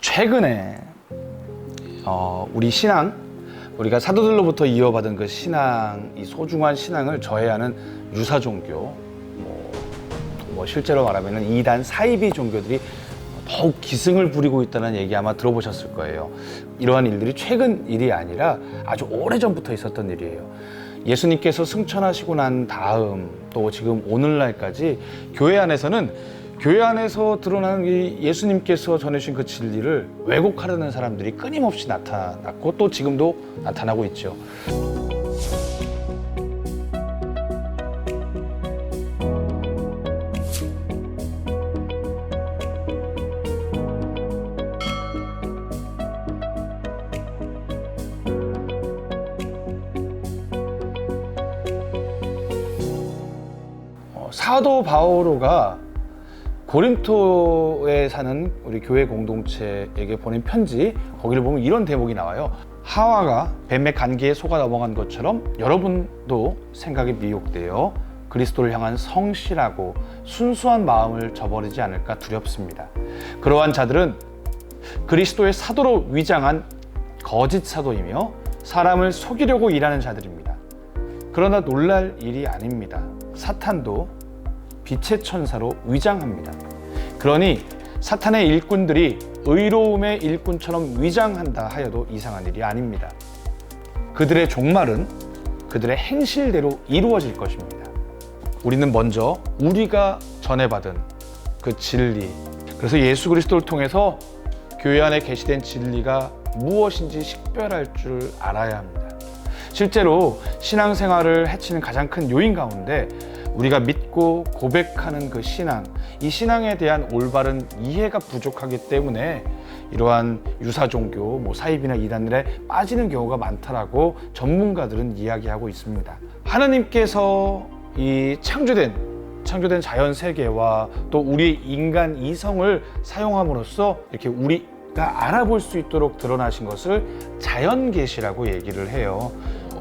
최근에 어, 우리 신앙 우리가 사도들로부터 이어받은 그 신앙 이 소중한 신앙을 저해하는 유사 종교 뭐, 뭐 실제로 말하면 이단 사이비 종교들이 더욱 기승을 부리고 있다는 얘기 아마 들어보셨을 거예요. 이러한 일들이 최근 일이 아니라 아주 오래 전부터 있었던 일이에요. 예수님께서 승천하시고 난 다음 또 지금 오늘날까지 교회 안에서는 교회 안에서 드러나는 이 예수님께서 전해주신 그 진리를 왜곡하려는 사람들이 끊임없이 나타났고 또 지금도 나타나고 있죠. 어, 사도 바오로가 고린토에 사는 우리 교회 공동체에게 보낸 편지 거기를 보면 이런 대목이 나와요. 하와가 뱀의 간기에 속아 넘어간 것처럼 여러분도 생각이 미혹되어 그리스도를 향한 성실하고 순수한 마음을 저버리지 않을까 두렵습니다. 그러한 자들은 그리스도의 사도로 위장한 거짓 사도이며 사람을 속이려고 일하는 자들입니다. 그러나 놀랄 일이 아닙니다. 사탄도 빛의 천사로 위장합니다. 그러니 사탄의 일꾼들이 의로움의 일꾼처럼 위장한다 하여도 이상한 일이 아닙니다. 그들의 종말은 그들의 행실대로 이루어질 것입니다. 우리는 먼저 우리가 전해받은 그 진리, 그래서 예수 그리스도를 통해서 교회 안에 게시된 진리가 무엇인지 식별할 줄 알아야 합니다. 실제로 신앙생활을 해치는 가장 큰 요인 가운데 우리가 믿고 고백하는 그 신앙, 이 신앙에 대한 올바른 이해가 부족하기 때문에 이러한 유사 종교, 뭐 사입이나 이단들에 빠지는 경우가 많다라고 전문가들은 이야기하고 있습니다. 하나님께서 이 창조된 창조된 자연 세계와 또 우리 인간 이성을 사용함으로써 이렇게 우리가 알아볼 수 있도록 드러나신 것을 자연 계시라고 얘기를 해요.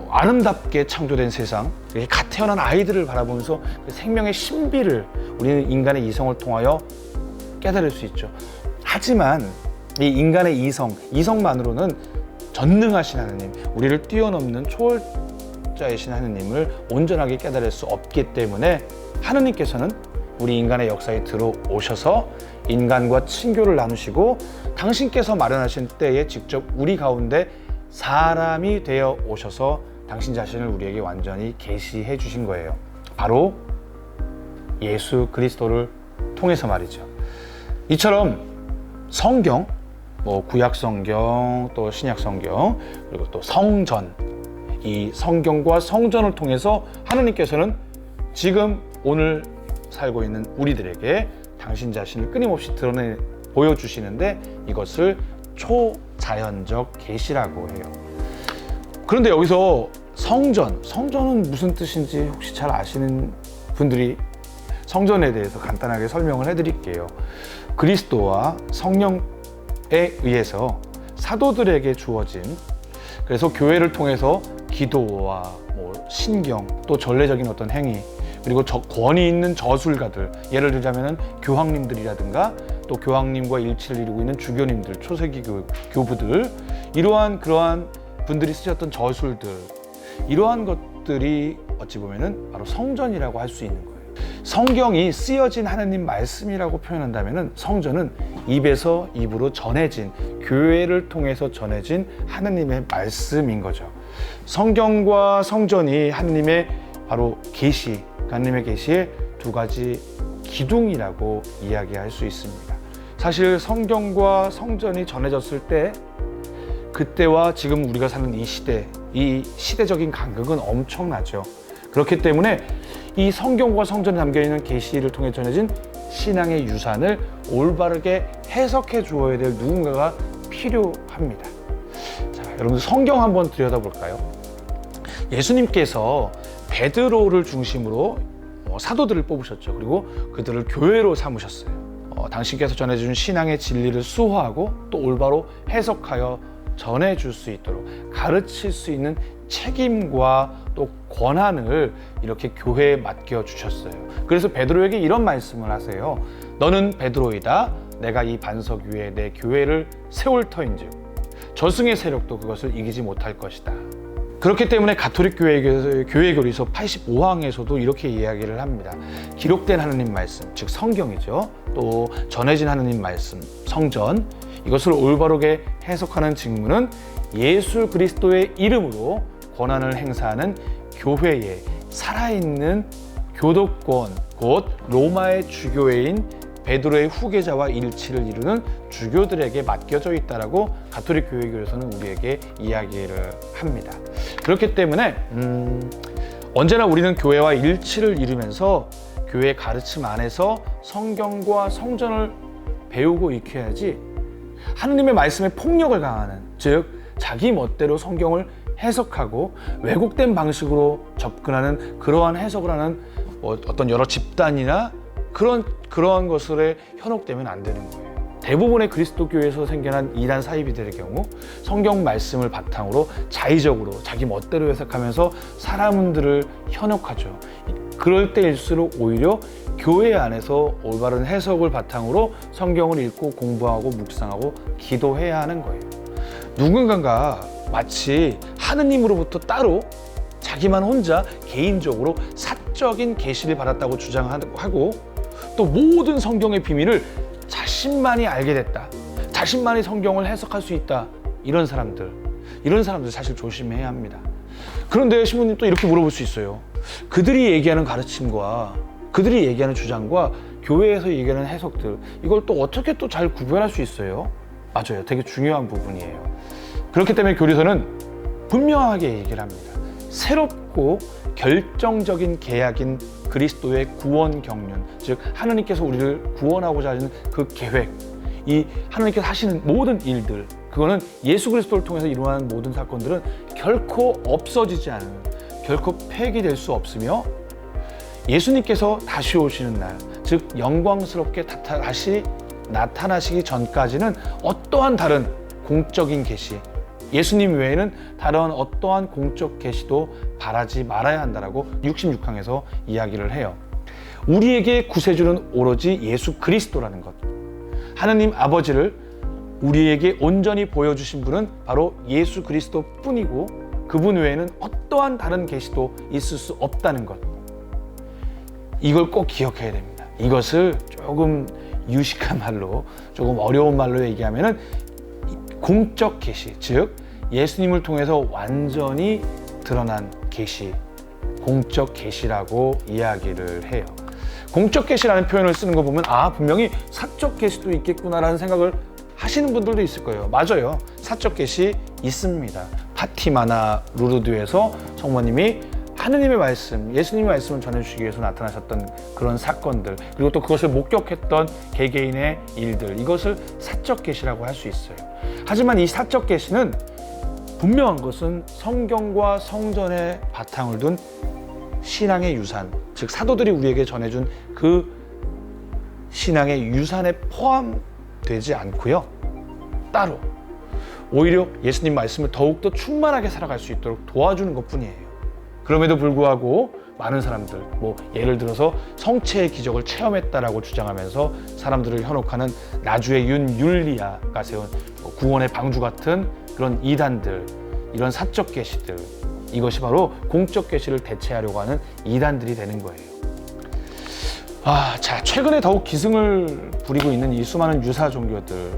어, 아름답게 창조된 세상, 갓 태어난 아이들을 바라보면서 그 생명의 신비를 우리는 인간의 이성을 통하여 깨달을 수 있죠. 하지만 이 인간의 이성, 이성만으로는 전능하신 하느님, 우리를 뛰어넘는 초월자이신 하느님을 온전하게 깨달을 수 없기 때문에 하느님께서는 우리 인간의 역사에 들어오셔서 인간과 친교를 나누시고 당신께서 마련하신 때에 직접 우리 가운데 사람이 되어 오셔서 당신 자신을 우리에게 완전히 계시해 주신 거예요. 바로 예수 그리스도를 통해서 말이죠. 이처럼 성경, 뭐 구약 성경, 또 신약 성경, 그리고 또 성전, 이 성경과 성전을 통해서 하느님께서는 지금 오늘 살고 있는 우리들에게 당신 자신을 끊임없이 드러내 보여주시는데 이것을 초자연적 계시라고 해요. 그런데 여기서 성전, 성전은 무슨 뜻인지 혹시 잘 아시는 분들이 성전에 대해서 간단하게 설명을 해드릴게요. 그리스도와 성령에 의해서 사도들에게 주어진 그래서 교회를 통해서 기도와 뭐 신경 또 전례적인 어떤 행위 그리고 저 권위 있는 저술가들 예를 들자면은 교황님들이라든가 또 교황님과 일치를 이루고 있는 주교님들 초세기 교, 교부들 이러한 그러한 분들이 쓰셨던 저술들 이러한 것들이 어찌 보면은 바로 성전이라고 할 수 있는 거예요. 성경이 쓰여진 하나님 말씀이라고 표현한다면은 성전은 입에서 입으로 전해진 교회를 통해서 전해진 하나님의 말씀인 거죠. 성경과 성전이 하나님의 바로 계시, 하나님의 계시의 두 가지 기둥이라고 이야기할 수 있습니다. 사실 성경과 성전이 전해졌을 때 그때와 지금 우리가 사는 이 시대, 이 시대적인 간극은 엄청나죠. 그렇기 때문에 이 성경과 성전에 담겨 있는 계시를 통해 전해진 신앙의 유산을 올바르게 해석해 주어야 될 누군가가 필요합니다. 자, 여러분들 성경 한번 들여다볼까요? 예수님께서 베드로를 중심으로 어, 사도들을 뽑으셨죠. 그리고 그들을 교회로 삼으셨어요. 어, 당신께서 전해준 신앙의 진리를 수호하고 또 올바로 해석하여 전해줄 수 있도록 가르칠 수 있는 책임과 또 권한을 이렇게 교회에 맡겨 주셨어요. 그래서 베드로에게 이런 말씀을 하세요. 너는 베드로이다. 내가 이 반석 위에 내 교회를 세울 터인즉 저승의 세력도 그것을 이기지 못할 것이다. 그렇기 때문에 가톨릭 교회 교회 교리서 85항에서도 이렇게 이야기를 합니다. 기록된 하느님 말씀, 즉 성경이죠. 또 전해진 하느님 말씀, 성전 이것을 올바르게 해석하는 직무는 예수 그리스도의 이름으로 권한을 행사하는 교회의 살아있는 교도권, 곧 로마의 주교회인 베드로의 후계자와 일치를 이루는 주교들에게 맡겨져 있다라고 가톨릭 교회 교에서는 우리에게 이야기를 합니다. 그렇기 때문에 음, 언제나 우리는 교회와 일치를 이루면서 교회 가르침 안에서 성경과 성전을 배우고 익혀야지 하느님의 말씀에 폭력을 가하는 즉 자기 멋대로 성경을 해석하고 왜곡된 방식으로 접근하는 그러한 해석을 하는 어, 어떤 여러 집단이나 그런 그러한 것들에 현혹되면 안 되는 거예요. 대부분의 그리스도 교회에서 생겨난 이단 사이비들의 경우 성경 말씀을 바탕으로 자의적으로 자기 멋대로 해석하면서 사람들을 현혹하죠. 그럴 때일수록 오히려 교회 안에서 올바른 해석을 바탕으로 성경을 읽고 공부하고 묵상하고 기도해야 하는 거예요. 누군가가 마치 하느님으로부터 따로 자기만 혼자 개인적으로 사적인 계시를 받았다고 주장하고 또 모든 성경의 비밀을 자신만이 알게 됐다. 자신만이 성경을 해석할 수 있다. 이런 사람들, 이런 사람들 사실 조심해야 합니다. 그런데 신부님 또 이렇게 물어볼 수 있어요. 그들이 얘기하는 가르침과 그들이 얘기하는 주장과 교회에서 얘기하는 해석들 이걸 또 어떻게 또 잘 구별할 수 있어요? 맞아요. 되게 중요한 부분이에요. 그렇기 때문에 교리서는 분명하게 얘기를 합니다. 새롭고 결정적인 계약인 그리스도의 구원 경륜, 즉 하느님께서 우리를 구원하고자 하는 그 계획, 이 하느님께서 하시는 모든 일들, 그거는 예수 그리스도를 통해서 일어나는 모든 사건들은 결코 없어지지 않은, 결코 폐기될 수 없으며 예수님께서 다시 오시는 날, 즉 영광스럽게 다- 다시 나타나시기 전까지는 어떠한 다른 공적인 계시, 예수님 외에는 다른 어떠한 공적 계시도 바라지 말아야 한다라고 66항에서 이야기를 해요. 우리에게 구세주는 오로지 예수 그리스도라는 것. 하느님 아버지를 우리에게 온전히 보여주신 분은 바로 예수 그리스도 뿐이고 그분 외에는 어떠한 다른 계시도 있을 수 없다는 것. 이걸 꼭 기억해야 됩니다. 이것을 조금 유식한 말로, 조금 어려운 말로 얘기하면은 공적 계시, 즉 예수님을 통해서 완전히 드러난 계시, 공적 계시라고 이야기를 해요. 공적 계시라는 표현을 쓰는 거 보면 아 분명히 사적 계시도 있겠구나라는 생각을 하시는 분들도 있을 거예요. 맞아요. 사적 계시 있습니다. 파티마나 루르드에서 성모님이 하느님의 말씀, 예수님의 말씀을 전해주시기 위해서 나타나셨던 그런 사건들, 그리고 또 그것을 목격했던 개개인의 일들, 이것을 사적 계시라고 할 수 있어요. 하지만 이 사적 계시는 분명한 것은 성경과 성전의 바탕을 둔 신앙의 유산, 즉 사도들이 우리에게 전해준 그 신앙의 유산에 포함되지 않고요. 따로 오히려 예수님 말씀을 더욱더 충만하게 살아갈 수 있도록 도와주는 것 뿐이에요. 그럼에도 불구하고 많은 사람들, 뭐 예를 들어서 성체의 기적을 체험했다라고 주장하면서 사람들을 현혹하는 나주의 윤율리아가 세운 뭐 구원의 방주 같은 그런 이단들, 이런 사적 계시들, 이것이 바로 공적 계시를 대체하려고 하는 이단들이 되는 거예요. 아, 자, 최근에 더욱 기승을 부리고 있는 이 수많은 유사 종교들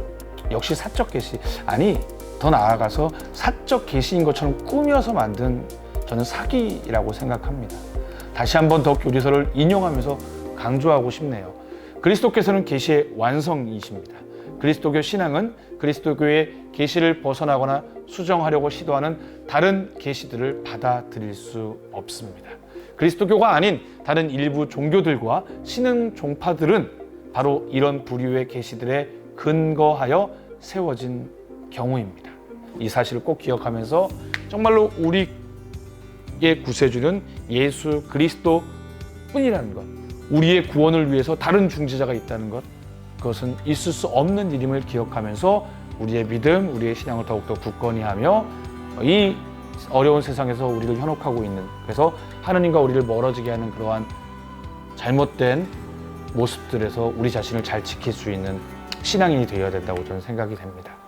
역시 사적 계시 아니 더 나아가서 사적 계시인 것처럼 꾸며서 만든 저는 사기라고 생각합니다. 다시 한번 더 교리서를 인용하면서 강조하고 싶네요. 그리스도께서는 계시의 완성이십니다. 그리스도교 신앙은 그리스도교의 계시를 벗어나거나 수정하려고 시도하는 다른 계시들을 받아들일 수 없습니다. 그리스도교가 아닌 다른 일부 종교들과 신흥 종파들은 바로 이런 부류의 계시들에 근거하여 세워진 경우입니다. 이 사실을 꼭 기억하면서 정말로 우리의 구세주는 예수 그리스도 뿐이라는 것, 우리의 구원을 위해서 다른 중재자가 있다는 것, 그것은 있을 수 없는 일임을 기억하면서 우리의 믿음, 우리의 신앙을 더욱더 굳건히 하며 이 어려운 세상에서 우리를 현혹하고 있는 그래서 하느님과 우리를 멀어지게 하는 그러한 잘못된 모습들에서 우리 자신을 잘 지킬 수 있는 신앙인이 되어야 된다고 저는 생각이 됩니다.